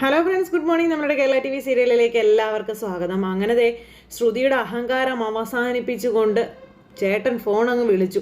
Hello friends good morning നമ്മുടെ Kerala T V സീരിയലിലേക്ക് എല്ലാവർക്കും സ്വാഗതം. അങ്ങനെ ദേ ശ്രുതിയുടെ അഹങ്കാരം അവസാനിപ്പിച്ചുകൊണ്ട് ചേട്ടൻ ഫോൺ അങ്ങ് വിളിച്ചു.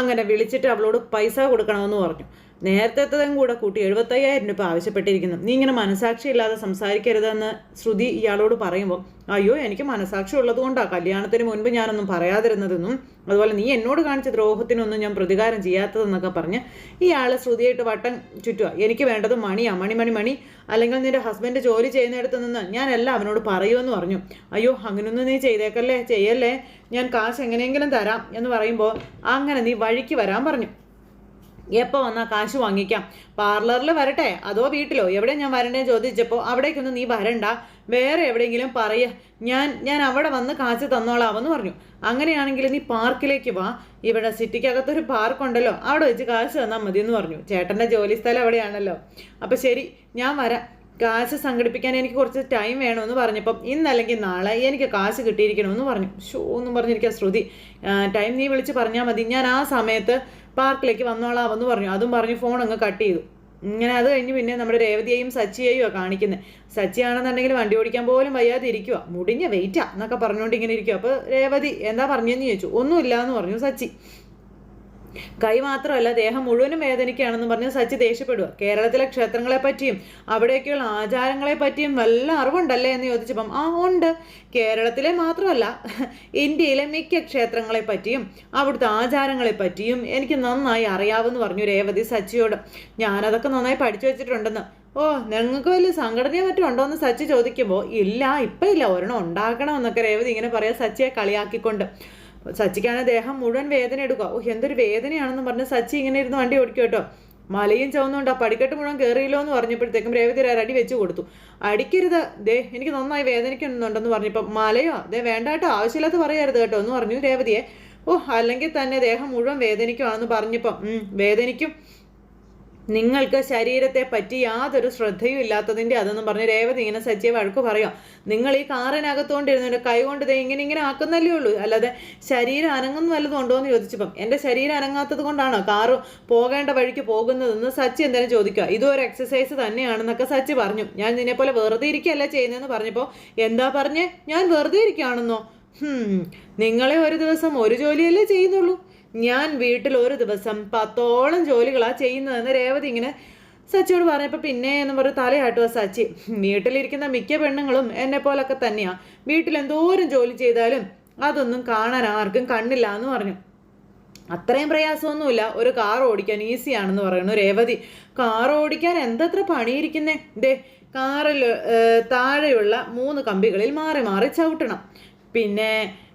അങ്ങനെ വിളിച്ചിട്ട് അവളോട് പൈസ കൊടുക്കണമെന്ന് പറഞ്ഞു. നേരത്തേത്തതും കൂടെ കൂട്ടി എഴുപത്തയ്യായിരം രൂപ ആവശ്യപ്പെട്ടിരിക്കുന്നു. നീ ഇങ്ങനെ മനസാക്ഷിയില്ലാതെ സംസാരിക്കരുതെന്ന് ശ്രുതി ഇയാളോട് പറയുമ്പോൾ അയ്യോ എനിക്ക് മനസാക്ഷി ഉള്ളത് കൊണ്ടാണ് കല്യാണത്തിന് മുൻപ് ഞാനൊന്നും പറയാതിരുന്നതെന്നും അതുപോലെ നീ എന്നോട് കാണിച്ച ദ്രോഹത്തിനൊന്നും ഞാൻ പ്രതികാരം ചെയ്യാത്തതെന്നൊക്കെ പറഞ്ഞ് ഇയാൾ ശ്രുതിയായിട്ട് വട്ടം ചുറ്റുക എനിക്ക് വേണ്ടത് മണിയാ മണി മണി മണി. അല്ലെങ്കിൽ നിന്റെ ഹസ്ബൻഡ് ജോലി ചെയ്യുന്നിടത്ത് നിന്ന് ഞാൻ എല്ലാം അവനോട് പറയുമെന്ന് പറഞ്ഞു. അയ്യോ അങ്ങനൊന്നും നീ ചെയ്തേക്കല്ലേ? ചെയ്യല്ലേ? ഞാൻ കാശ് എങ്ങനെയെങ്കിലും തരാം എന്ന് പറയുമ്പോൾ അങ്ങനെ നീ വഴിക്ക് വരാൻ പറഞ്ഞു. എപ്പോൾ വന്നാൽ കാശ് വാങ്ങിക്കാം? പാർലറിൽ വരട്ടെ? അതോ വീട്ടിലോ? എവിടെ ഞാൻ വരണ്ടേ ചോദിച്ചപ്പോൾ അവിടേക്കൊന്നും നീ വരണ്ട. വേറെ എവിടെയെങ്കിലും പറയ. ഞാൻ ഞാൻ അവിടെ വന്ന് കാശ് തന്നോളാമെന്ന് പറഞ്ഞു. അങ്ങനെയാണെങ്കിൽ നീ പാർക്കിലേക്ക് വാ. ഇവിടെ സിറ്റിക്കകത്തൊരു പാർക്കുണ്ടല്ലോ. അവിടെ വെച്ച് കാശ് തന്നാൽ മതി എന്ന് പറഞ്ഞു. ചേട്ടന്റെ ജോലി സ്ഥലം അവിടെയാണല്ലോ. അപ്പോൾ ശരി ഞാൻ വരാം. കാശ് സംഘടിപ്പിക്കാൻ എനിക്ക് കുറച്ച് ടൈം വേണമെന്ന് പറഞ്ഞപ്പം ഇന്നല്ലെങ്കിൽ നാളെ എനിക്ക് കാശ് കിട്ടിയിരിക്കണമെന്ന് പറഞ്ഞു. ഷോ എന്നും പറഞ്ഞിരിക്കുക ശ്രുതി. ടൈം നീ വിളിച്ച് പറഞ്ഞാൽ മതി. ഞാൻ ആ സമയത്ത് പാർക്കിലേക്ക് വന്നോളാമെന്ന് പറഞ്ഞു. അതും പറഞ്ഞു ഫോൺ അങ്ങ് കട്ട് ചെയ്തു. ഇങ്ങനെ അത് കഴിഞ്ഞ് പിന്നെ നമ്മുടെ രേവതിയെയും സച്ചിയെയും കാണിക്കുന്നത് സച്ചിയാണെന്നുണ്ടെങ്കിൽ വണ്ടി ഓടിക്കാൻ പോലും വയ്യാതെ ഇരിക്കുക മുടിഞ്ഞ വെയിറ്റാ എന്നൊക്കെ പറഞ്ഞുകൊണ്ട് ഇങ്ങനെ ഇരിക്കുക അപ്പോൾ രേവതി എന്താ പറഞ്ഞെന്ന് ചോദിച്ചു? ഒന്നുമില്ല എന്ന് പറഞ്ഞു സച്ചി. കൈ മാത്രമല്ല ദേഹം മുഴുവനും വേദനിക്കുകയാണെന്ന് പറഞ്ഞ് സച്ചി ദേഷ്യപ്പെടുക കേരളത്തിലെ ക്ഷേത്രങ്ങളെ പറ്റിയും അവിടെയൊക്കെയുള്ള ആചാരങ്ങളെ പറ്റിയും വല്ല അറിവുണ്ടല്ലേ എന്ന് ചോദിച്ചപ്പം ആ ഉണ്ട്. കേരളത്തിലെ മാത്രമല്ല ഇന്ത്യയിലെ മിക്ക ക്ഷേത്രങ്ങളെ പറ്റിയും അവിടുത്തെ ആചാരങ്ങളെ പറ്റിയും എനിക്ക് നന്നായി അറിയാമെന്ന് പറഞ്ഞു രേവതി സച്ചിയോട്. ഞാനതൊക്കെ നന്നായി പഠിച്ചു വെച്ചിട്ടുണ്ടെന്ന്. ഓ നിങ്ങൾക്ക് വലിയ സംഘടനയോ മറ്റും ഉണ്ടോ എന്ന് സച്ചി ചോദിക്കുമ്പോൾ ഇല്ല ഇപ്പം ഇല്ല ഒരെണ്ണം ഉണ്ടാക്കണമെന്നൊക്കെ രേവതി ഇങ്ങനെ പറയാം സച്ചിയെ കളിയാക്കിക്കൊണ്ട്. സച്ചിക്കാണ് ദേഹം മുഴുവൻ വേദന എടുക്കുക. ഓ എന്തൊരു വേദനയാണെന്ന് പറഞ്ഞ് സച്ചി ഇങ്ങനെ ഇരുന്ന് വണ്ടി ഓടിക്കും കേട്ടോ. മലയും ചുവന്നുകൊണ്ട് ആ പടിക്കെട്ട് മുഴുവൻ കയറിയില്ലോ എന്ന് പറഞ്ഞപ്പോഴത്തേക്കും രേവതി ഒരു അടി വെച്ച് കൊടുത്തു. അടിക്കരുത്. ദേ എനിക്ക് നന്നായി വേദനിക്കുന്നുണ്ടെന്ന് പറഞ്ഞപ്പോൾ മലയോ ദേ വേണ്ട ആവശ്യമില്ലാത്ത പറയരുത് കേട്ടോ എന്ന് പറഞ്ഞു രേവതിയെ. ഓ അല്ലെങ്കിൽ തന്നെ ദേഹം മുഴുവൻ വേദനിക്കുവാണെന്ന് പറഞ്ഞപ്പോൾ വേദനിക്കും. നിങ്ങൾക്ക് ശരീരത്തെ പറ്റി യാതൊരു ശ്രദ്ധയും ഇല്ലാത്തതിന്റെ അതെന്ന് പറഞ്ഞ് രേവതി ഇങ്ങനെ സച്ചിയെ വഴക്ക് പറയാം. നിങ്ങൾ ഈ കാറിനകത്തോണ്ടിരുന്നിട്ട് കൈ കൊണ്ട് ദേ ഇങ്ങനെ ഇങ്ങനെ ആക്കുന്നല്ലേ ഉള്ളൂ. അല്ലാതെ ശരീരം അനങ്ങുന്ന വല്ലതും ഉണ്ടോ എന്ന് ചോദിച്ചപ്പം എന്റെ ശരീരം അനങ്ങാത്തത് കൊണ്ടാണോ? കാറ് പോകേണ്ട വഴിക്ക് പോകുന്നതെന്ന് സച്ചി എന്തായാലും ചോദിക്കുക. ഇതും ഒരു എക്സസൈസ് തന്നെയാണെന്നൊക്കെ സച്ചി പറഞ്ഞു. ഞാൻ നിന്നെപ്പോലെ വെറുതെ ഇരിക്കുകയല്ല ചെയ്യുന്നതെന്ന് പറഞ്ഞപ്പോൾ എന്താ പറഞ്ഞേ? ഞാൻ വെറുതെ ഇരിക്കുകയാണെന്നോ? നിങ്ങളെ ഒരു ദിവസം ഒരു ജോലിയല്ലേ ചെയ്യുന്നുള്ളൂ. ഞാൻ വീട്ടിൽ ഒരു ദിവസം പത്തോളം ജോലികളാണ് ചെയ്യുന്നതെന്ന് രേവതി ഇങ്ങനെ സച്ചിയോട് പറഞ്ഞപ്പോൾ പിന്നെ എന്ന് പറഞ്ഞ് തലയാട്ടുക സച്ചി. വീട്ടിലിരിക്കുന്ന മിക്ക പെണ്ണുങ്ങളും എന്നെ പോലൊക്കെ തന്നെയാണ് വീട്ടിൽ എന്തോരം ജോലി ചെയ്താലും അതൊന്നും കാണാൻ ആർക്കും കണ്ണില്ല എന്ന് പറഞ്ഞു. അത്രയും പ്രയാസമൊന്നുമില്ല. ഒരു കാർ ഓടിക്കാൻ ഈസിയാണെന്ന് പറയുന്നു രേവതി. കാർ ഓടിക്കാൻ എന്തത്ര പണിയിരിക്കുന്നേ? ദേ കാറിൽ താഴെയുള്ള മൂന്ന് കമ്പികളിൽ മാറി മാറി ചവിട്ടണം. പിന്നെ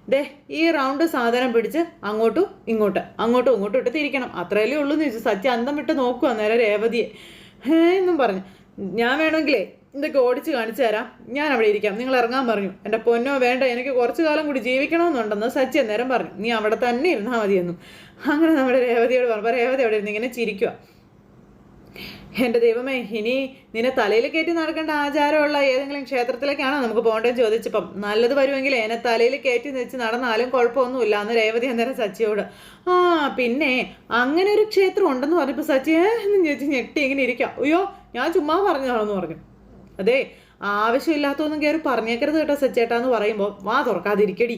ദേ ഈ റൗണ്ട് സാധനം പിടിച്ച് അങ്ങോട്ടും ഇങ്ങോട്ട് അങ്ങോട്ടും ഇങ്ങോട്ടും ഇട്ട് തിരിക്കണം അത്രയല്ലേ ഉള്ളൂ എന്ന് ചോദിച്ചു. സത്യം അന്തം വിട്ട് നോക്കുക അന്നേരം രേവതിയെ. ഹേ എന്നും പറഞ്ഞു. ഞാൻ വേണമെങ്കിലേ ഇതൊക്കെ ഓടിച്ച് കാണിച്ചു തരാം. ഞാൻ അവിടെ ഇരിക്കാം. നിങ്ങൾ ഇറങ്ങാൻ പറഞ്ഞു. എന്റെ പൊന്നോ വേണ്ട എനിക്ക് കുറച്ചു കാലം കൂടി ജീവിക്കണമെന്നുണ്ടെന്ന് സച്ചി അന്നേരം പറഞ്ഞു. നീ അവിടെ തന്നെ ഇരുന്നാൽ മതിയെന്നും. അങ്ങനെ നമ്മുടെ രേവതിയോട് പറഞ്ഞു. രേവതി അവിടെ ഇരുന്ന് ഇങ്ങനെ ചിരിക്കുക എന്റെ ദൈവമേ ഇനി നിന്നെ തലയിൽ കയറ്റി നടക്കേണ്ട ആചാരമുള്ള ഏതെങ്കിലും ക്ഷേത്രത്തിലേക്കാണോ നമുക്ക് പോകേണ്ടതെന്ന് ചോദിച്ചപ്പം നല്ലത് വരുമെങ്കിൽ എന്നെ തലയിൽ കയറ്റി വെച്ച് നടന്നാലും കുഴപ്പമൊന്നുമില്ല എന്ന് രേവതി അന്നേരം സച്ചിയോട്. ആ പിന്നെ അങ്ങനെ ഒരു ക്ഷേത്രം ഉണ്ടെന്ന് പറഞ്ഞപ്പോൾ സച്ചി എന്ന് ചോദിച്ച് ഞെട്ടി ഇങ്ങനെ ഇരിക്കാം. അയ്യോ ഞാൻ ചുമ്മാ പറഞ്ഞതാണെന്ന് പറഞ്ഞു. അതെ ആവശ്യമില്ലാത്തൊന്നും കയറി പറഞ്ഞേക്കരുത് കേട്ടോ സച്ചേട്ടാന്ന് പറയുമ്പോൾ. വാ തുറക്കാതിരിക്കടി.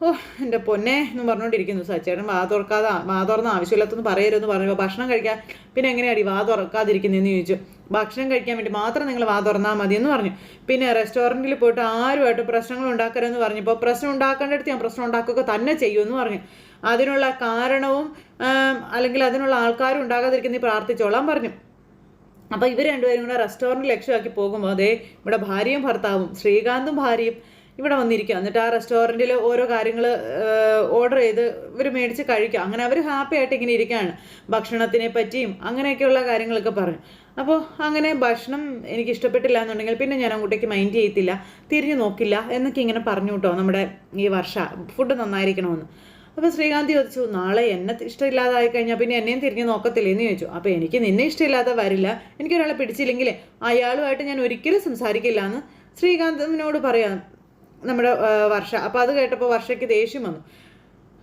ഓ എന്റെ പൊന്നെ എന്ന് പറഞ്ഞുകൊണ്ടിരിക്കുന്നു സച്ചേട്ടൻ വാ തുറക്കാതെ വാ തുറന്ന് ആവശ്യമില്ലാത്തൊന്നും പറയരുതെന്ന് പറഞ്ഞപ്പോൾ ഭക്ഷണം കഴിക്കാൻ പിന്നെ എങ്ങനെയാടി വാ തുറക്കാതിരിക്കുന്നതെന്ന് ചോദിച്ചു. ഭക്ഷണം കഴിക്കാൻ വേണ്ടി മാത്രം നിങ്ങൾ വാ തുറന്നാൽ മതി എന്ന് പറഞ്ഞു. പിന്നെ റെസ്റ്റോറന്റിൽ പോയിട്ട് ആരുമായിട്ട് പ്രശ്നങ്ങൾ ഉണ്ടാക്കരുതെന്ന് പറഞ്ഞപ്പോൾ പ്രശ്നം ഉണ്ടാക്കേണ്ടടുത്ത് ഞാൻ പ്രശ്നം ഉണ്ടാക്കുക തന്നെ ചെയ്യുമെന്ന് പറഞ്ഞു. അതിനുള്ള കാരണവും അല്ലെങ്കിൽ അതിനുള്ള ആൾക്കാരും ഉണ്ടാകാതിരിക്കുന്ന പ്രാർത്ഥിച്ചോളാൻ പറഞ്ഞു. അപ്പോൾ ഇവർ രണ്ടുപേരും കൂടെ റെസ്റ്റോറന്റ് ലക്ഷ്യമാക്കി പോകുമ്പോൾ അതേ ഇവിടെ ഭാര്യയും ഭർത്താവും ശ്രീകാന്തും ഭാര്യയും ഇവിടെ വന്നിരിക്കുക എന്നിട്ട് ആ റെസ്റ്റോറന്റിൽ ഓരോ കാര്യങ്ങൾ ഓർഡർ ചെയ്ത് ഇവർ മേടിച്ച് കഴിക്കുക അങ്ങനെ അവർ ഹാപ്പി ആയിട്ട് ഇങ്ങനെ ഇരിക്കുകയാണ് ഭക്ഷണത്തിനെ പറ്റിയും അങ്ങനെയൊക്കെയുള്ള കാര്യങ്ങളൊക്കെ പറഞ്ഞു അപ്പോൾ അങ്ങനെ ഭക്ഷണം എനിക്ക് ഇഷ്ടപ്പെട്ടില്ല എന്നുണ്ടെങ്കിൽ പിന്നെ ഞാൻ അങ്ങോട്ടേക്ക് മൈൻഡ് ചെയ്യത്തില്ല തിരിഞ്ഞു നോക്കില്ല എന്നൊക്കെ ഇങ്ങനെ പറഞ്ഞു കേട്ടോ നമ്മുടെ ഈ വർഷ. ഫുഡ് നന്നായിരിക്കണമെന്ന്. അപ്പോൾ ശ്രീകാന്ത് ചോദിച്ചു നാളെ എന്നെ ഇഷ്ടമില്ലാതായി കഴിഞ്ഞാൽ പിന്നെ എന്നെയും തിരിഞ്ഞു നോക്കത്തില്ലേ? എന്ന് ചോദിച്ചു. അപ്പോൾ എനിക്ക് നിന്നെ ഇഷ്ടമില്ലാതെ വരില്ല. എനിക്കൊരാളെ പിടിച്ചില്ലെങ്കിൽ അയാളുമായിട്ട് ഞാൻ ഒരിക്കലും സംസാരിക്കില്ല എന്ന് ശ്രീകാന്തിനോട് പറയാം. നമ്മുടെ വർഷ. അപ്പോൾ അത് കേട്ടപ്പോൾ വർഷയ്ക്ക് ദേഷ്യം വന്നു.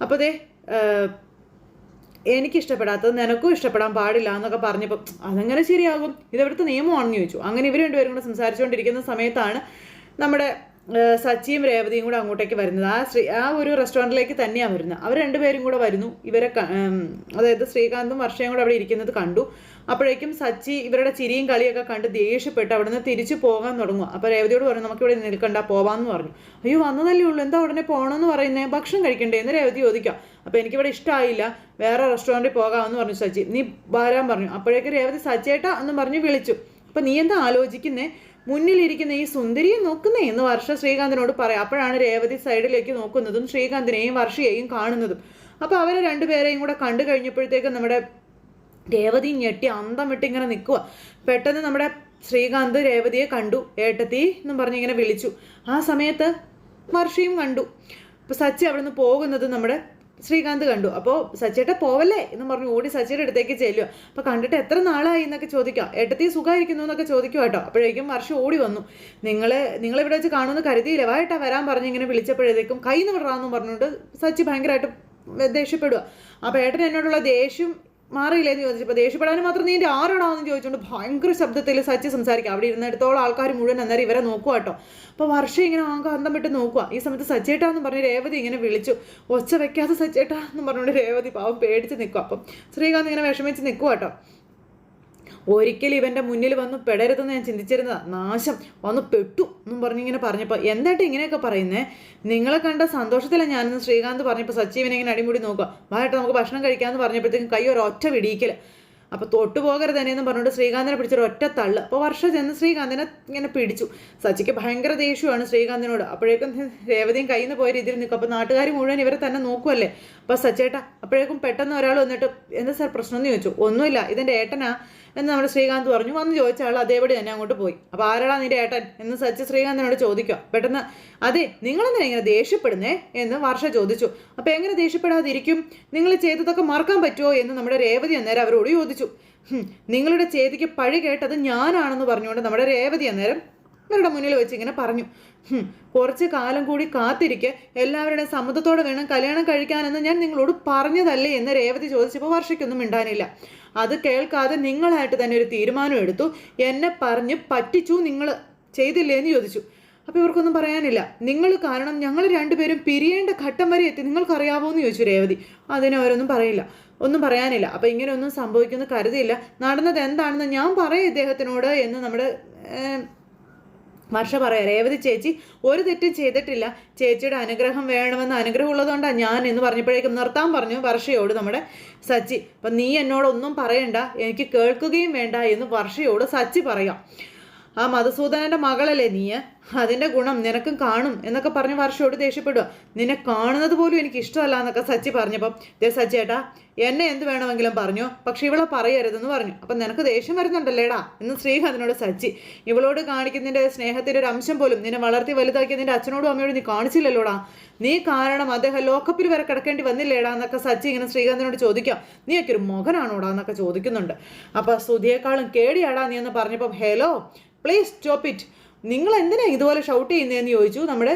അപ്പോൾ ദേ എനിക്കിഷ്ടപ്പെടാത്തത് നിനക്കും ഇഷ്ടപ്പെടാൻ പാടില്ല എന്നൊക്കെ പറഞ്ഞപ്പോൾ അതെങ്ങനെ ശരിയാകും? ഇതെവിടുത്തെ നിയമമാണെന്ന് ചോദിച്ചു. അങ്ങനെ ഇവർ രണ്ടുപേരും കൂടെ സംസാരിച്ചുകൊണ്ടിരിക്കുന്ന സമയത്താണ് നമ്മുടെ സച്ചിയും രേവതിയും കൂടെ അങ്ങോട്ടേക്ക് വരുന്നത്. ആ ശ്രീ ആ ഒരു റെസ്റ്റോറന്റിലേക്ക് തന്നെയാണ് വരുന്നത്. അവർ രണ്ടുപേരും കൂടെ വരുന്നു. ഇവരെ അതായത് ശ്രീകാന്തും വർഷയും കൂടെ അവിടെ ഇരിക്കുന്നത് കണ്ടു. അപ്പോഴേക്കും സച്ചി ഇവരുടെ ചിരിയും കളിയൊക്കെ കണ്ട് ദേഷ്യപ്പെട്ട് അവിടുന്ന് തിരിച്ചു പോകാൻ തുടങ്ങും അപ്പോൾ രേവതിയോട് പറഞ്ഞു നമുക്ക് ഇവിടെ നിൽക്കണ്ട പോവാന്ന് പറഞ്ഞു. അയ്യോ വന്നതല്ലേ ഉള്ളൂ. എന്താ ഉടനെ പോകണമെന്ന് പറയുന്നത് ഭക്ഷണം കഴിക്കണ്ടേ? എന്ന് രേവതി ചോദിക്കാം. അപ്പോൾ എനിക്കിവിടെ ഇഷ്ടമായില്ല വേറെ റെസ്റ്റോറന്റിൽ പോകാമെന്ന് പറഞ്ഞു സച്ചി. നീ വരാൻ പറഞ്ഞു. അപ്പോഴേക്കും രേവതി സച്ചേട്ടാ എന്ന് പറഞ്ഞ് വിളിച്ചു. അപ്പോൾ നീ എന്താ ആലോചിക്കുന്നേ? മുന്നിലിരിക്കുന്ന ഈ സുന്ദരിയെ നോക്കുന്നേ എന്ന് വർഷ ശ്രീകാന്തിനോട് പറയാം. അപ്പോഴാണ് രേവതി സൈഡിലേക്ക് നോക്കുന്നതും ശ്രീകാന്തിനെയും വർഷയെയും കാണുന്നതും. അപ്പോൾ അവരെ രണ്ടുപേരെയും കൂടെ കണ്ടു കഴിഞ്ഞപ്പോഴത്തേക്കും നമ്മുടെ രേവതി ഞെട്ടി അന്തം വിട്ട് ഇങ്ങനെ നിൽക്കുക പെട്ടെന്ന് നമ്മുടെ ശ്രീകാന്ത് രേവതിയെ കണ്ടു. ഏട്ടത്തി എന്നും പറഞ്ഞ് ഇങ്ങനെ വിളിച്ചു. ആ സമയത്ത് വർഷയും കണ്ടു. അപ്പോൾ സച്ചി അവിടെ നിന്ന് പോകുന്നത് നമ്മുടെ ശ്രീകാന്ത് കണ്ടു. അപ്പോൾ സച്ചിയേട്ട പോവല്ലേ എന്ന് പറഞ്ഞു ഓടി സച്ചിയുടെ അടുത്തേക്ക് ചെല്ലുക അപ്പോൾ കണ്ടിട്ട് എത്ര നാളായി എന്നൊക്കെ ചോദിക്കാം. ഏട്ടത്തി സുഖമായിരിക്കുന്നു എന്നൊക്കെ ചോദിക്കുക കേട്ടോ. അപ്പോഴേക്കും വർഷം ഓടി വന്നു. നിങ്ങൾ നിങ്ങളിവിടെ വെച്ച് കാണുമെന്ന് കരുതിയില്ല. വായിട്ടാ വരാൻ പറഞ്ഞ് ഇങ്ങനെ വിളിച്ചപ്പോഴത്തേക്കും കൈ നിന്ന് വിടാമെന്നും പറഞ്ഞുകൊണ്ട് സച്ചി ഭയങ്കരമായിട്ട് ദേഷ്യപ്പെടുക അപ്പോൾ ഏട്ടൻ എന്നോടുള്ള ദേഷ്യം മാറിയില്ലേ എന്ന് ചോദിച്ചപ്പോൾ ദേഷ്യപ്പെടാനും മാത്രം നീ എന്റെ ആരാണാവെന്ന് ചോദിച്ചുകൊണ്ട് ഭയങ്കര ശബ്ദത്തിൽ സച്ചി സംസാരിക്കുക അവിടെ ഇരുന്നിടത്തോളം ആൾക്കാർ മുഴുവൻ അന്നേരം ഇവരെ നോക്കുക കേട്ടോ. അപ്പോൾ വർഷം ഇങ്ങനെ ആകെ അന്തം വിട്ട് നോക്കുക ഈ സമയത്ത് സച്ചേട്ടാ എന്ന് പറഞ്ഞ് രേവതി ഇങ്ങനെ വിളിച്ചു. ഒച്ച വെക്കാതെ സച്ചേട്ടാ എന്ന് പറഞ്ഞുകൊണ്ട് രേവതി പാവം പേടിച്ച് നിൽക്കുക അപ്പം ശ്രീകാന്ത് ഇങ്ങനെ വിഷമിച്ച് നിൽക്കുക കേട്ടോ. ഒരിക്കലും ഇവന്റെ മുന്നിൽ വന്ന് പെടരുതെന്ന് ഞാൻ ചിന്തിച്ചിരുന്നതാ. നാശം. വന്ന് പെട്ടു എന്നും പറഞ്ഞിങ്ങനെ പറഞ്ഞപ്പോൾ എന്തായിട്ട് ഇങ്ങനെയൊക്കെ പറയുന്നേ? നിങ്ങളെ കണ്ട സന്തോഷത്തിലാണ് ഞാനെന്ന് ശ്രീകാന്ത് പറഞ്ഞപ്പോൾ സച്ചീവനെ ഇങ്ങനെ അടിമുടി നോക്കുക. വായിട്ട് നമുക്ക് ഭക്ഷണം കഴിക്കാമെന്ന് പറഞ്ഞപ്പോഴത്തേക്കും കൈ ഒരൊറ്റ പിടിയിക്കൽ അപ്പോൾ തൊട്ടു പോകരുത് എന്ന് പറഞ്ഞുകൊണ്ട് ശ്രീകാന്തിനെ പിടിച്ചൊരു ഒറ്റ തള്ള്. അപ്പോൾ വർഷ ചെന്ന് ശ്രീകാന്തിനെ ഇങ്ങനെ പിടിച്ചു. സച്ചിക്ക് ഭയങ്കര ദേഷ്യമാണ് ശ്രീകാന്തിനോട്. അപ്പോഴേക്കും രേവതിയും കയ്യിൽ നിന്ന് പോയ രീതിയിൽ നിൽക്കും. അപ്പോൾ നാട്ടുകാർ മുഴുവൻ ഇവരെ തന്നെ നോക്കുമല്ലേ അപ്പോൾ സച്ചേട്ടാ അപ്പോഴേക്കും പെട്ടെന്ന് ഒരാൾ വന്നിട്ട് എന്താ സാർ പ്രശ്നം എന്ന് ചോദിച്ചു? ഒന്നുമില്ല. ഇതിന്റെ ഏട്ടനാ. എന്ന് നമ്മുടെ ശ്രീകാന്ത് പറഞ്ഞു. വന്ന് ചോദിച്ച ആൾ അതേപടി തന്നെ അങ്ങോട്ട് പോയി. അപ്പോൾ ആരാടാ നിന്റെ ഏട്ടൻ എന്ന് സച്ച് ശ്രീകാന്തിനോട് ചോദിക്കുക. പെട്ടെന്ന് അതെ നിങ്ങളെന്താ ഇങ്ങനെ ദേഷ്യപ്പെടുന്നേ എന്ന് വർഷ ചോദിച്ചു. അപ്പോൾ എങ്ങനെ ദേഷ്യപ്പെടാതിരിക്കും? നിങ്ങൾ ചെയ്തതൊക്കെ മറക്കാൻ പറ്റുമോ എന്ന് നമ്മുടെ രേവതി അന്നേരം അവരോട് ചോദിച്ചു. നിങ്ങളുടെ ചേതിക്ക് പഴി കേട്ടത് ഞാനാണെന്ന് പറഞ്ഞുകൊണ്ട് നമ്മുടെ രേവതി അന്നേരം ഇവരുടെ മുന്നിൽ വെച്ച് ഇങ്ങനെ പറഞ്ഞു. കുറച്ച് കാലം കൂടി കാത്തിരിക്കെ. എല്ലാവരുടെയും സമ്മതത്തോടെ വേണം കല്യാണം കഴിക്കാനെന്ന് ഞാൻ നിങ്ങളോട് പറഞ്ഞതല്ലേ എന്ന് രേവതി ചോദിച്ചപ്പോൾ വർഷയ്ക്കൊന്നും മിണ്ടാനില്ല. അത് കേൾക്കാതെ നിങ്ങളായിട്ട് തന്നെ ഒരു തീരുമാനം എടുത്തു. എന്നെ പറഞ്ഞ് പറ്റിച്ചു നിങ്ങൾ ചെയ്തില്ലേ എന്ന് ചോദിച്ചു. അപ്പോൾ ഇവർക്കൊന്നും പറയാനില്ല. നിങ്ങൾ കാരണം ഞങ്ങൾ രണ്ടുപേരും പിരിയേണ്ട ഘട്ടം വരെ എത്തി. നിങ്ങൾക്കറിയാവോ എന്ന് ചോദിച്ചു രേവതി. അതിന് അവരൊന്നും പറയില്ല. ഒന്നും പറയാനില്ല. അപ്പോൾ ഇങ്ങനെയൊന്നും സംഭവിക്കുമെന്ന് കരുതിയില്ല. നടന്നത് എന്താണെന്ന് ഞാൻ പറയാം ഇദ്ദേഹത്തിനോട് എന്ന് നമ്മുടെ വർഷ പറയാം രേവതി ചേച്ചി ഒരു തെറ്റും ചെയ്തിട്ടില്ല. ചേച്ചിയുടെ അനുഗ്രഹം വേണമെന്ന് അനുഗ്രഹം ഉള്ളതുകൊണ്ടാണ് ഞാൻ എന്ന് പറഞ്ഞപ്പോഴേക്കും നിർത്താൻ പറഞ്ഞു വർഷയോട് നമ്മുടെ സച്ചി. അപ്പം നീ എന്നോടൊന്നും പറയണ്ട എനിക്ക് കേൾക്കുകയും വേണ്ട എന്ന് വർഷയോട് സച്ചി പറയാം. ആ മധുസൂദനന്റെ മകളല്ലേ നീ അതിന്റെ ഗുണം നിനക്കും കാണും എന്നൊക്കെ പറഞ്ഞ് വർഷയോട് ദേഷ്യപ്പെടുക നിന്നെ കാണുന്നത് പോലും എനിക്ക് ഇഷ്ടമല്ല എന്നൊക്കെ സച്ചി പറഞ്ഞപ്പം ദേ സച്ചേട്ടാ എന്നെ എന്ത് വേണമെങ്കിലും പറഞ്ഞു പക്ഷെ ഇവളെ പറയരുതെന്ന് പറഞ്ഞു. അപ്പം നിനക്ക് ദേഷ്യം വരുന്നുണ്ടല്ലേടാ? എന്ന് ശ്രീകാന്തിനോട് സച്ചി ഇവളോട് കാണിക്കുന്നതിന്റെ സ്നേഹത്തിന്റെ ഒരു അംശം പോലും നിന്നെ വളർത്തി വലുതാക്കിയ നിന്റെ അച്ഛനോടും അമ്മയോടും നീ കാണിച്ചില്ലല്ലോടാ? നീ കാരണം അദ്ദേഹം ലോക്കപ്പിൽ വരെ കിടക്കേണ്ടി വന്നില്ലേടാ എന്നൊക്കെ സച്ചി ഇങ്ങനെ ശ്രീകാന്തിനോട് ചോദിക്കാം നീയൊക്കെ ഒരു മകനാണോടാ എന്നൊക്കെ ചോദിക്കുന്നുണ്ട്. അപ്പൊ സ്തുതിയേക്കാളും കേടിയാടാ നീ എന്ന് പറഞ്ഞപ്പം ഹലോ പ്ലീസ് സ്റ്റോപ്പ് ഇറ്റ്. നിങ്ങൾ എന്തിനാ ഇതുപോലെ ഷൗട്ട് ചെയ്യുന്നതെന്ന് ചോദിച്ചു നമ്മുടെ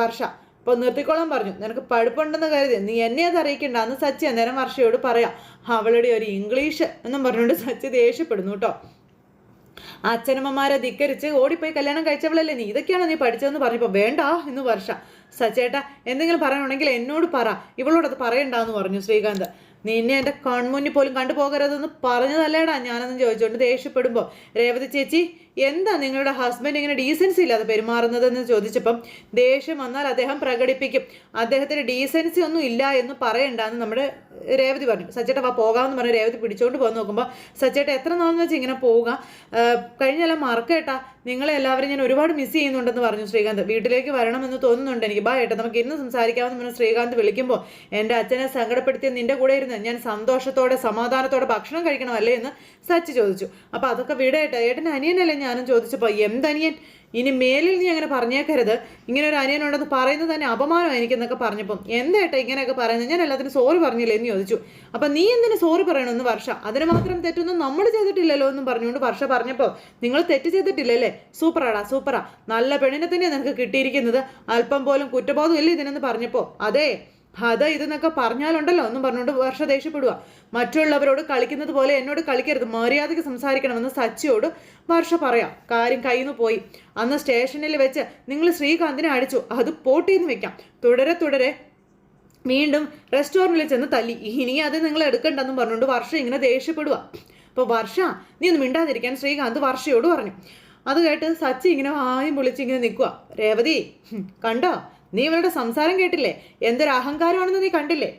വർഷ. അപ്പോൾ നിർത്തിക്കോളാൻ പറഞ്ഞു. നിനക്ക് പഴുപ്പുണ്ടെന്ന് കരുതി. നീ എന്നെ അത് അറിയിക്കണ്ട. അന്ന് സച്ചി അന്നേരം വർഷയോട് പറയാം അവളുടെ ഒരു ഇംഗ്ലീഷ് എന്നും പറഞ്ഞുകൊണ്ട് സച്ചി ദേഷ്യപ്പെടുന്നു കേട്ടോ അച്ഛനമ്മമാരെ ധിക്കരിച്ച് ഓടിപ്പോയി കല്യാണം കഴിച്ചവളല്ലേ നീ? ഇതൊക്കെയാണോ നീ പഠിച്ചതെന്ന് പറഞ്ഞപ്പോൾ വേണ്ട എന്ന് വർഷ. സച്ചേട്ട എന്തെങ്കിലും പറയണമെങ്കിൽ എന്നോട് പറ. ഇവളോട് അത് പറയണ്ടെന്ന് പറഞ്ഞു ശ്രീകാന്ത്. നിന്നെ എന്റെ കൺമുന്നിൽ പോലും കണ്ടുപോകരുതെന്ന് പറഞ്ഞതല്ലേടാ? ഞാനെന്ന് ചോദിച്ചുകൊണ്ട് ദേഷ്യപ്പെടുമ്പോൾ രേവതി ചേച്ചി എന്താ നിങ്ങളുടെ ഹസ്ബൻഡ് ഇങ്ങനെ ഡീസൻസി ഇല്ലാതെ പെരുമാറുന്നതെന്ന് ചോദിച്ചപ്പം ദേഷ്യം വന്നാൽ അദ്ദേഹം പ്രകടിപ്പിക്കും. അദ്ദേഹത്തിന് ഡീസൻസി ഒന്നും ഇല്ല എന്ന് പറയണ്ടെന്ന് നമ്മുടെ രേവതി പറഞ്ഞു. സച്ചേട്ട വാ പോകാമെന്ന് പറഞ്ഞ് രേവതി പിടിച്ചോണ്ട് പോകാൻ നോക്കുമ്പോൾ സച്ചേട്ട എത്ര നാളെന്ന് വെച്ചാൽ ഇങ്ങനെ പോവുക? കഴിഞ്ഞാലും മറക്കേട്ടാ നിങ്ങളെ എല്ലാവരും ഞാൻ ഒരുപാട് മിസ് ചെയ്യുന്നുണ്ടെന്ന് പറഞ്ഞു ശ്രീകാന്ത്. വീട്ടിലേക്ക് വരണമെന്ന് തോന്നുന്നുണ്ട് എനിക്ക്. ബാ ഏട്ടാ നമുക്ക് ഇന്ന് സംസാരിക്കാമെന്ന് പറഞ്ഞു ശ്രീകാന്ത് വിളിക്കുമ്പോൾ എന്റെ അച്ഛനെ സങ്കടപ്പെടുത്തിയ നിന്റെ കൂടെ ഇരുന്ന് ഞാൻ സന്തോഷത്തോടെ സമാധാനത്തോടെ ഭക്ഷണം കഴിക്കണമല്ലേ? എന്ന് സച്ചി ചോദിച്ചു. അപ്പോൾ അതൊക്കെ വിടേട്ടാ ഏട്ടൻ അനിയനല്ലേ ഞാനും ചോദിച്ചപ്പോൾ എന്തനിയൻ? ഇനി മേലിൽ നീ അങ്ങനെ പറഞ്ഞേക്കരുത്. ഇങ്ങനെ ഒരു അനിയനുണ്ടെന്ന് പറയുന്നത് തന്നെ അപമാനമാണ് എനിക്കെന്നൊക്കെ പറഞ്ഞപ്പം എന്തേട്ടാ ഇങ്ങനെയൊക്കെ പറയുന്നത്? ഞാൻ എല്ലാത്തിനും സോറി പറഞ്ഞില്ലേ എന്ന് ചോദിച്ചു. അപ്പം നീ എന്തിനു സോറി പറയണമെന്ന് വർഷ. അതിന് മാത്രം തെറ്റൊന്നും നമ്മൾ ചെയ്തിട്ടില്ലല്ലോ എന്നും പറഞ്ഞുകൊണ്ട് വർഷ പറഞ്ഞപ്പോൾ നിങ്ങൾ തെറ്റ് ചെയ്തിട്ടില്ലല്ലേ? സൂപ്പറാടാ സൂപ്പറാ. നല്ല പെണ്ണിനെ തന്നെയാണ് നിനക്ക് കിട്ടിയിരിക്കുന്നത്. അല്പം പോലും കുറ്റബോധമില്ല ഇതിനെന്ന് പറഞ്ഞപ്പോൾ അതെ അത് ഇതെന്നൊക്കെ പറഞ്ഞാലുണ്ടല്ലോ എന്നും പറഞ്ഞുകൊണ്ട് വർഷ ദേഷ്യപ്പെടുക മറ്റുള്ളവരോട് കളിക്കുന്നത് പോലെ എന്നോട് കളിക്കരുത് മര്യാദയ്ക്ക് സംസാരിക്കണമെന്ന് സച്ചിയോട് വർഷ പറയാം. കാര്യം കയ്യിൽ പോയി. അന്ന് സ്റ്റേഷനിൽ വെച്ച് നിങ്ങൾ ശ്രീകാന്തിനെ അടിച്ചു അത് പോട്ടിന്ന് വെക്കാം. തുടരെ തുടരെ വീണ്ടും റെസ്റ്റോറന്റിൽ ചെന്ന് തല്ലി. ഇനി അത് നിങ്ങൾ എടുക്കണ്ടെന്നും പറഞ്ഞുകൊണ്ട് വർഷ ഇങ്ങനെ ദേഷ്യപ്പെടുക അപ്പോൾ വർഷ നീ ഒന്ന് മിണ്ടാതിരിക്കാൻ ശ്രീകാന്ത് വർഷയോട് പറഞ്ഞു. അത് കേട്ട് സച്ചി ഇങ്ങനെ ആയും പൊളിച്ച് ഇങ്ങനെ നിൽക്കുക രേവതി കണ്ടോ? നീ ഇവളുടെ സംസാരം കേട്ടില്ലേ? എന്തൊരു അഹങ്കാരമാണെന്ന് നീ കണ്ടില്ലേ?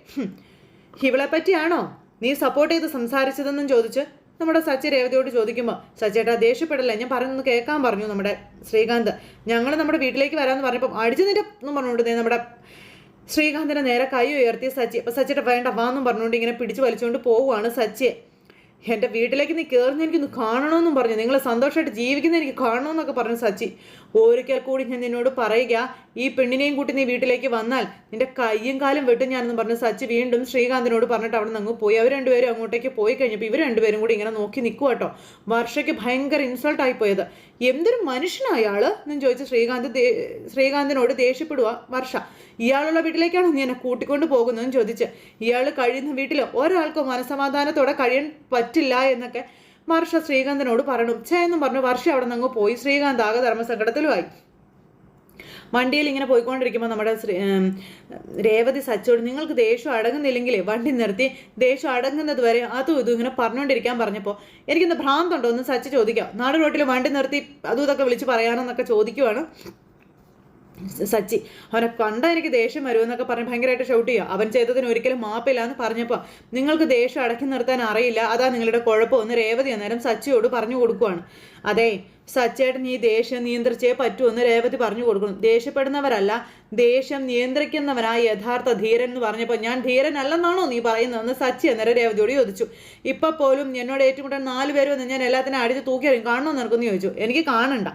ഇവളെ പറ്റിയാണോ നീ സപ്പോർട്ട് ചെയ്ത് സംസാരിച്ചതെന്നും ചോദിച്ച് നമ്മുടെ സച്ചി രേവതിയോട് ചോദിക്കുമ്പോൾ സച്ചേട്ടാ ദേഷ്യപ്പെടല്ലേ? ഞാൻ പറഞ്ഞൊന്ന് കേൾക്കാൻ പറഞ്ഞു നമ്മുടെ ശ്രീകാന്ത്. ഞങ്ങൾ നമ്മുടെ വീട്ടിലേക്ക് വരാമെന്ന് പറഞ്ഞപ്പോൾ അടിച്ചു നിന്റെ എന്നും പറഞ്ഞുകൊണ്ട് നമ്മുടെ ശ്രീകാന്തിനെ നേരെ കൈ ഉയർത്തി സച്ചി അപ്പം സച്ചിയുടെ വേണ്ട വാന്നും പറഞ്ഞുകൊണ്ട് ഇങ്ങനെ പിടിച്ചു വലിച്ചുകൊണ്ട് പോവുകയാണ് സച്ചിയെ. എന്റെ വീട്ടിലേക്ക് നീ കയറുന്ന എനിക്കൊന്ന് കാണണമെന്നും പറഞ്ഞു. നിങ്ങൾ സന്തോഷമായിട്ട് ജീവിക്കുന്ന എനിക്ക് കാണണമെന്നൊക്കെ പറഞ്ഞു സച്ചി. ഒരിക്കൽ കൂടി ഞാൻ നിന്നോട് പറയുക ഈ പെണ്ണിനെയും കൂട്ടി നീ വീട്ടിലേക്ക് വന്നാൽ നിന്റെ കയ്യും കാലും വെട്ടും ഞാനെന്ന് പറഞ്ഞു സച്ചി വീണ്ടും ശ്രീകാന്തിനോട് പറഞ്ഞിട്ട് അവിടെ നിന്ന് പോയി. അവർ രണ്ടുപേരും അങ്ങോട്ടേക്ക് പോയി കഴിഞ്ഞപ്പോൾ ഇവർ രണ്ടുപേരും കൂടി ഇങ്ങനെ നോക്കി നിൽക്കുക കേട്ടോ വർഷയ്ക്ക് ഭയങ്കര ഇൻസൾട്ട് പോയത്. എന്തൊരു മനുഷ്യനായാൾ ഞാൻ എന്ന് ചോദിച്ച് ശ്രീകാന്ത് ശ്രീകാന്തിനോട് ദേഷ്യപ്പെടുക വർഷ. ഇയാളുള്ള വീട്ടിലേക്കാണ് നീ എന്നെ കൂട്ടിക്കൊണ്ട് പോകുന്നതെന്ന് ചോദിച്ച്. ഇയാൾ കഴിയുന്ന വീട്ടിൽ ഒരാൾക്കും മനസമാധാനത്തോടെ കഴിയാൻ പറ്റില്ല എന്നൊക്കെ വർഷ ശ്രീകാന്തിനോട് പറഞ്ഞു ഛേ എന്നും പറഞ്ഞു വർഷ അവിടെ നിന്ന് അങ്ങ് പോയി. ശ്രീകാന്ത് ആകെ ധർമ്മസങ്കടത്തിലുമായി. വണ്ടിയിൽ ഇങ്ങനെ പോയിക്കൊണ്ടിരിക്കുമ്പോൾ നമ്മുടെ രേവതി സച്ചോട് നിങ്ങൾക്ക് ദേഷ്യം അടങ്ങുന്നില്ലെങ്കിൽ വണ്ടി നിർത്തി ദേഷ്യം അടങ്ങുന്നത് വരെ അതും ഇതും ഇങ്ങനെ പറഞ്ഞുകൊണ്ടിരിക്കാൻ പറഞ്ഞപ്പോൾ എനിക്കിന്ന് ഭ്രാന്തുണ്ടോ? ഒന്ന് സച്ച് ചോദിക്കാം. നാട് റോട്ടിൽ വണ്ടി നിർത്തി അതും ഇതൊക്കെ വിളിച്ച് പറയാനെന്നൊക്കെ ചോദിക്കുവാണ്. സച്ചി അവനെ കണ്ടാൽ എനിക്ക് ദേഷ്യം വരുമെന്നൊക്കെ പറഞ്ഞ് ഭയങ്കരമായിട്ട് ഷൗട്ട് ചെയ്യുക അവൻ ചെയ്തതിന് ഒരിക്കലും മാപ്പില്ല എന്ന് പറഞ്ഞപ്പോൾ നിങ്ങൾക്ക് ദേഷ്യം അടക്കി നിർത്താൻ അറിയില്ല. അതാ നിങ്ങളുടെ കുഴപ്പമെന്ന് രേവതി അന്നേരം സച്ചിയോട് പറഞ്ഞു കൊടുക്കുവാണ്. അതെ സച്ചേട്ടൻ ഈ ദേഷ്യം നിയന്ത്രിച്ചേ പറ്റുമെന്ന് രേവതി പറഞ്ഞു കൊടുക്കണം ദേഷ്യപ്പെടുന്നവരല്ല ദേഷ്യം നിയന്ത്രിക്കുന്നവനായ യഥാർത്ഥ ധീരൻ എന്ന് പറഞ്ഞപ്പോൾ ഞാൻ ധീരനല്ലെന്നാണോ നീ പറയുന്നതെന്ന് സച്ചി അന്നേരം രേവതിയോട് ചോദിച്ചു. ഇപ്പം പോലും എന്നോട് ഏറ്റുമുട്ടാൻ നാല് പേര് വന്ന് ഞാൻ എല്ലാത്തിനും അടിച്ച് തൂക്കിയറിയും കാണണമെന്ന് നിനക്കൊന്ന്? ചോദിച്ചു. എനിക്ക് കാണണ്ട.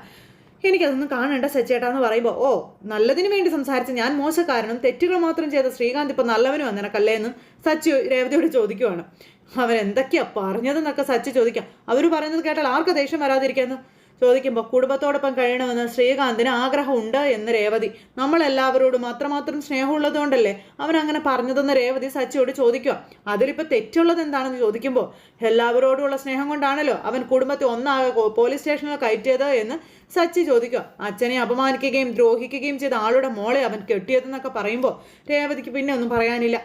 എനിക്കതൊന്നും കാണണ്ട സച്ചേട്ടാന്ന് പറയുമ്പോൾ ഓ നല്ലതിന് വേണ്ടി സംസാരിച്ച ഞാൻ മോശക്കാരനും തെറ്റുകൾ മാത്രം ചെയ്ത ശ്രീകാന്ത് ഇപ്പം നല്ലവനും വന്നനക്കല്ലേ എന്ന് സച്ചു രേവതിയോട് ചോദിക്കുവാണ്. അവൻ എന്തൊക്കെയാ പറഞ്ഞതെന്നൊക്കെ സച്ചു ചോദിക്കാം. അവർ പറയുന്നത് കേട്ടാൽ ആർക്ക് ദേഷ്യം വരാതിരിക്കാന്ന്? ചോദിക്കുമ്പോൾ കുടുംബത്തോടൊപ്പം കഴിയണമെന്ന് ശ്രീകാന്തിന് ആഗ്രഹമുണ്ട് എന്ന് രേവതി. നമ്മളെല്ലാവരോടും അത്രമാത്രം സ്നേഹമുള്ളതുകൊണ്ടല്ലേ അവൻ അങ്ങനെ പറഞ്ഞതെന്ന് രേവതി സച്ചിയോട് ചോദിക്കുക. അതിലിപ്പോൾ തെറ്റുള്ളത് എന്താണെന്ന് ചോദിക്കുമ്പോൾ എല്ലാവരോടുമുള്ള സ്നേഹം കൊണ്ടാണല്ലോ അവൻ കുടുംബത്തെ ഒന്നാകെ പോലീസ് സ്റ്റേഷനിൽ കയറ്റിയത് എന്ന് സച്ചി ചോദിക്കുക. അച്ഛനെ അപമാനിക്കുകയും ദ്രോഹിക്കുകയും ചെയ്ത ആളുടെ മോളെ അവൻ കെട്ടിയതെന്നൊക്കെ പറയുമ്പോൾ രേവതിക്ക് പിന്നെ ഒന്നും പറയാനില്ല.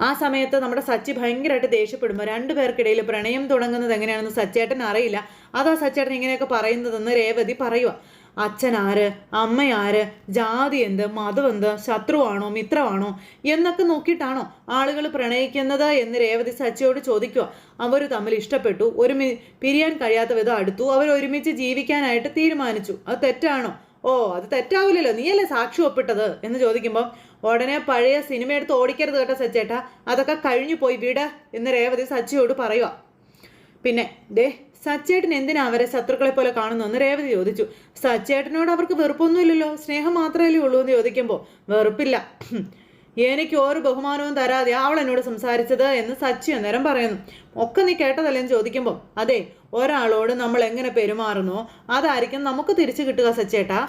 ആ സമയത്ത് നമ്മുടെ സച്ചി ഭയങ്കരമായിട്ട് ദേഷ്യപ്പെടുമ്പോൾ രണ്ടു പേർക്കിടയിൽ പ്രണയം തുടങ്ങുന്നത് എങ്ങനെയാണെന്ന് സച്ചേട്ടൻ അറിയില്ല. അതാ സച്ചേട്ടൻ ഇങ്ങനെയൊക്കെ പറയുന്നതെന്ന് രേവതി പറയുക അച്ഛൻ ആര്? അമ്മ ആര്? ജാതി എന്ത്? മതം എന്ത്? ശത്രുവാണോ? മിത്രമാണോ? എന്നൊക്കെ നോക്കിയിട്ടാണോ ആളുകൾ പ്രണയിക്കുന്നത് എന്ന് രേവതി സച്ചിയോട് ചോദിക്കുക അവർ തമ്മിൽ ഇഷ്ടപ്പെട്ടു. ഒരുമി പിരിയാൻ കഴിയാത്ത വിധം അടുത്തു. അവർ ഒരുമിച്ച് ജീവിക്കാനായിട്ട് തീരുമാനിച്ചു. അത് തെറ്റാണോ? ഓ അത് തെറ്റാവില്ലല്ലോ. നീയല്ലേ സാക്ഷി ഒപ്പിട്ടത്? എന്ന് ചോദിക്കുമ്പോൾ ഉടനെ പഴയ സിനിമ എടുത്ത് ഓടിക്കരുത് കേട്ടോ സച്ചേട്ടാ. അതൊക്കെ കഴിഞ്ഞു പോയി വിട എന്ന് രേവതി സച്ചിയോട് പറയുക. പിന്നെ ദേ സച്ചേട്ടൻ എന്തിനാ അവരെ ശത്രുക്കളെ പോലെ കാണുന്നു രേവതി ചോദിച്ചു. സച്ചേട്ടനോട് അവർക്ക് വെറുപ്പൊന്നുമില്ലല്ലോ. സ്നേഹം മാത്രമല്ലേ ഉള്ളൂ എന്ന് ചോദിക്കുമ്പോൾ വെറുപ്പില്ല. എനിക്ക് ഒരു ബഹുമാനവും തരാതെ അവൾ എന്നോട് സംസാരിച്ചത് എന്ന് സച്ചി അന്നേരം പറയുന്നു. ഒക്കെ നീ കേട്ടതല്ലേ? എന്ന് ചോദിക്കുമ്പോൾ അതെ ഒരാളോട് നമ്മൾ എങ്ങനെ പെരുമാറുന്നോ? അതായിരിക്കും നമുക്ക് തിരിച്ചു കിട്ടുക സച്ചേട്ടാ.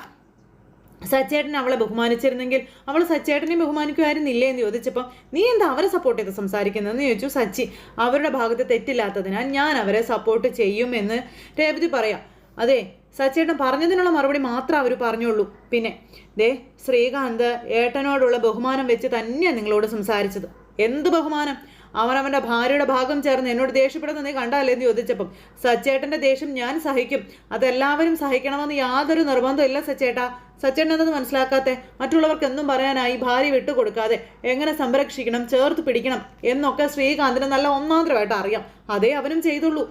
സച്ചേട്ടൻ അവളെ ബഹുമാനിച്ചിരുന്നെങ്കിൽ അവൾ സച്ചേട്ടനെ ബഹുമാനിക്കുമായിരുന്നില്ലേ എന്ന് ചോദിച്ചപ്പോൾ നീ എന്താ അവരെ സപ്പോർട്ട് ചെയ്ത് സംസാരിക്കുന്നതെന്ന്? ചോദിച്ചു സച്ചി. അവരുടെ ഭാഗത്ത് തെറ്റില്ലാത്തതിനാൽ ഞാൻ അവരെ സപ്പോർട്ട് ചെയ്യും എന്ന് രേവതി പറയാം. അതെ സച്ചേട്ടൻ പറഞ്ഞതിനുള്ള മറുപടി മാത്രം അവർ പറഞ്ഞുള്ളൂ. പിന്നെ ദേ ശ്രീകാന്ത് ഏട്ടനോടുള്ള ബഹുമാനം വെച്ച് തന്നെയാണ് നിങ്ങളോട് സംസാരിച്ചത്. എന്ത് ബഹുമാനം? അവൻ അവന്റെ ഭാര്യയുടെ ഭാഗം ചേർന്ന് എന്നോട് ദേഷ്യപ്പെടുന്ന നീ കണ്ടല്ലേ എന്ന് ചോദിച്ചപ്പം സച്ചേട്ടന്റെ ദേഷ്യം ഞാൻ സഹിക്കും. അതെല്ലാവരും സഹിക്കണമെന്ന് യാതൊരു നിർബന്ധമില്ല സച്ചേട്ടാ. സച്ചേട്ടൻ എന്നത് മനസ്സിലാക്കാത്ത. മറ്റുള്ളവർക്ക് എന്നും പറയാനായി ഭാര്യ വിട്ടുകൊടുക്കാതെ എങ്ങനെ സംരക്ഷിക്കണം ചേർത്ത് പിടിക്കണം എന്നൊക്കെ ശ്രീകാന്തിന് നല്ല ഒന്നാന്തരമായിട്ട് അറിയാം. അതേ അവനും ചെയ്തുള്ളൂ.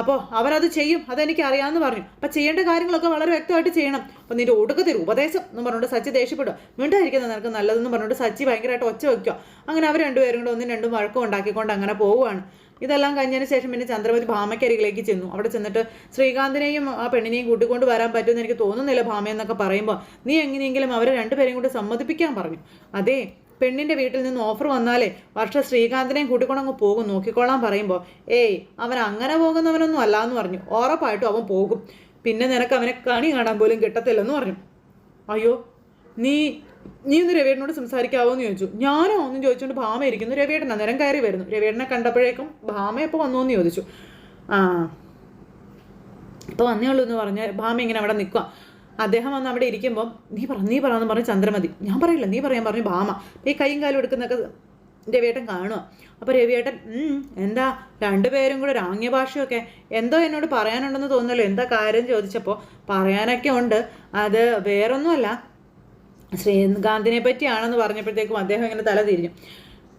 അപ്പോൾ അവനത് ചെയ്യും അതെനിക്ക് അറിയാമെന്ന് പറഞ്ഞു. അപ്പം ചെയ്യേണ്ട കാര്യങ്ങളൊക്കെ വളരെ വ്യക്തമായിട്ട് ചെയ്യണം. അപ്പം നിന്റെ ഒടുക്കത്തിൽ ഉപദേശം എന്ന് പറഞ്ഞുകൊണ്ട് സച്ചി ദേഷ്യപ്പെടും മിണ്ടായിരിക്കുന്ന നിനക്ക് നല്ലതെന്ന് പറഞ്ഞുകൊണ്ട് സച്ചി ഭയങ്കരമായിട്ട് ഒച്ച വയ്ക്കുക അങ്ങനെ അവർ രണ്ടുപേരും കൂടെ ഒന്നും രണ്ടും വഴക്കം ഉണ്ടാക്കിക്കൊണ്ട് അങ്ങനെ പോവുകയാണ് ഇതെല്ലാം കഴിഞ്ഞതിന് ശേഷം പിന്നെ ചന്ദ്രമതി ഭാമയ്ക്കരികിലേക്ക് ചെന്നു. അവിടെ ചെന്നിട്ട് ശ്രീകാന്തിനെയും ആ പെണ്ണിനെയും കൂട്ടിക്കൊണ്ട് വരാൻ പറ്റുമെന്ന് എനിക്ക് തോന്നുന്നില്ല ഭാമയെന്നൊക്കെ പറയുമ്പോൾ നീ എങ്ങനെയെങ്കിലും അവരെ രണ്ടുപേരെയും കൂടി സമ്മതിപ്പിക്കാൻ പറഞ്ഞു. അതെ പെണ്ണിന്റെ വീട്ടിൽ നിന്ന് ഓഫർ വന്നാലേ വർഷ ശ്രീകാന്തിനെയും കൂട്ടിക്കൊണ്ടങ്ങ് പോകും. നോക്കിക്കോളാൻ പറയുമ്പോൾ ഏയ് അവൻ അങ്ങനെ പോകുന്നവനൊന്നും അല്ല എന്ന് പറഞ്ഞു. ഉറപ്പായിട്ടും അവൻ പോകും. പിന്നെ നിനക്ക് അവനെ കണി കാണാൻ പോലും കിട്ടത്തില്ലെന്ന് പറഞ്ഞു. അയ്യോ നീ നീ ഒന്ന് രവിയേട്ടനോട് സംസാരിക്കാവോ എന്ന് ചോദിച്ചു. ഞാനോ? ഒന്നും ചോദിച്ചുകൊണ്ട് ഭാമ ഇരിക്കുന്നു. രവിയേട്ടൻ അന്നേരം കയറി വരുന്നു. രവിയേട്ടനെ കണ്ടപ്പോഴേക്കും ഭാമ എപ്പോൾ വന്നു എന്ന് ചോദിച്ചു. ആ ഇപ്പോൾ വന്നേ ഉള്ളൂ എന്ന് പറഞ്ഞ് ഭാമ ഇങ്ങനെ അവിടെ നിൽക്കുക അദ്ദേഹം വന്ന് അവിടെ ഇരിക്കുമ്പം നീ പറ നീ പറയാന്ന് പറഞ്ഞ് ചന്ദ്രമതി ഞാൻ പറയില്ല നീ പറയാൻ പറഞ്ഞു ഭാമ ഈ കൈയും കാലും എടുക്കുന്നൊക്കെ രവിയേട്ടൻ കാണുക അപ്പോൾ രവിയേട്ടൻ എന്താ രണ്ടുപേരും കൂടെ രാംഗ്യ ഭാഷയൊക്കെ എന്തോ എന്നോട് പറയാനുണ്ടെന്ന് തോന്നുന്നല്ലോ. എന്താ കാര്യം ചോദിച്ചപ്പോൾ പറയാനൊക്കെ ഉണ്ട്. അത് വേറൊന്നുമല്ല. ശ്രീകാന്തിനെ പറ്റിയാണെന്ന് പറഞ്ഞപ്പോഴത്തേക്കും അദ്ദേഹം ഇങ്ങനെ തല തിരിഞ്ഞു.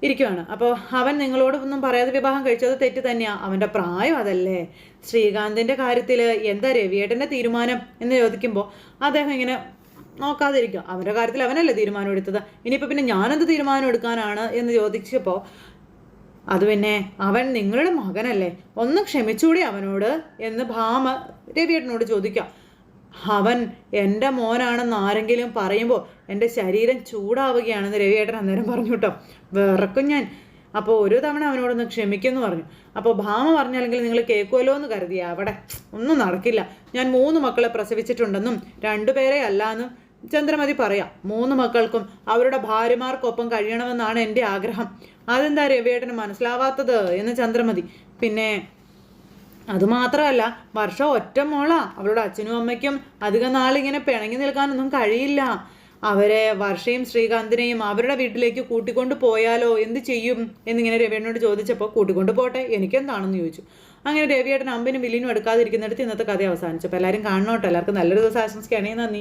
ഇരിക്കുവാണ്. അപ്പോൾ അവൻ നിങ്ങളോടൊന്നും പറയാതെ വിവാഹം കഴിച്ചത് തെറ്റ് തന്നെയാ. അവന്റെ പ്രായം അതല്ലേ. ശ്രീകാന്തിന്റെ കാര്യത്തിൽ എന്താ രവിയേട്ടന്റെ തീരുമാനം എന്ന് ചോദിക്കുമ്പോൾ അദ്ദേഹം ഇങ്ങനെ നോക്കാതിരിക്കുക അവന്റെ കാര്യത്തിൽ അവനല്ലേ തീരുമാനം എടുത്തത്. ഇനിയിപ്പോൾ പിന്നെ ഞാനെന്ത് തീരുമാനം എടുക്കാനാണ് എന്ന് ചോദിച്ചപ്പോൾ അത് പിന്നെ അവൻ നിങ്ങളുടെ മകനല്ലേ. ഒന്ന് ക്ഷമിച്ചൂടെ അവനോട് എന്ന് ഭാമ രവിയേട്ടനോട് ചോദിക്കാം. അവൻ എന്റെ മോനാണെന്ന് ആരെങ്കിലും പറയുമ്പോൾ എന്റെ ശരീരം ചൂടാവുകയാണെന്ന് രവിയേട്ടൻ അന്നേരം പറഞ്ഞു കേട്ടോ. വിറക്കും ഞാൻ അപ്പോൾ ഒരു തവണ അവനോടൊന്ന് ക്ഷമിക്കുമെന്ന് പറഞ്ഞു. അപ്പോൾ ഭാമ പറഞ്ഞല്ലെങ്കിൽ നിങ്ങൾ കേൾക്കുമല്ലോ എന്ന് കരുതിയ അവിടെ ഒന്നും നടക്കില്ല. ഞാൻ മൂന്ന് മക്കളെ പ്രസവിച്ചിട്ടുണ്ടെന്നും രണ്ടുപേരെ അല്ല അല്ലാന്നും ചന്ദ്രമതി പറയാം. മൂന്ന് മക്കൾക്കും അവരുടെ ഭാര്യമാർക്കൊപ്പം കഴിയണമെന്നാണ് എന്റെ ആഗ്രഹം. അതെന്താ രവിയേട്ടന് മനസ്സിലാവാത്തത്? എന്ന് ചന്ദ്രമതി. പിന്നെ അതുമാത്രമല്ല വർഷ ഒറ്റ മോളാ. അവളുടെ അച്ഛനും അമ്മയ്ക്കും അധികം നാളിങ്ങനെ പിണങ്ങി നിൽക്കാനൊന്നും കഴിയില്ല. അവരെ വർഷയും ശ്രീകാന്തിനെയും അവരുടെ വീട്ടിലേക്ക് കൂട്ടിക്കൊണ്ട് പോയാലോ? എന്ത് ചെയ്യും? എന്നിങ്ങനെ രവിയേട്ടനോട് ചോദിച്ചപ്പോൾ കൂട്ടിക്കൊണ്ട് പോട്ടെ എനിക്കെന്താണെന്ന് ചോദിച്ചു. അങ്ങനെ രവിയേട്ടൻ അമ്പിനും വില്ലിനും എടുക്കാതിരിക്കുന്നിടത്ത് ഇന്നത്തെ കഥ അവസാനിച്ചപ്പോൾ എല്ലാവരും കാണണം കേട്ടോ എല്ലാവർക്കും നല്ലൊരു ദിവസം ആശംസിക്കുകയാണെങ്കിൽ നന്ദി.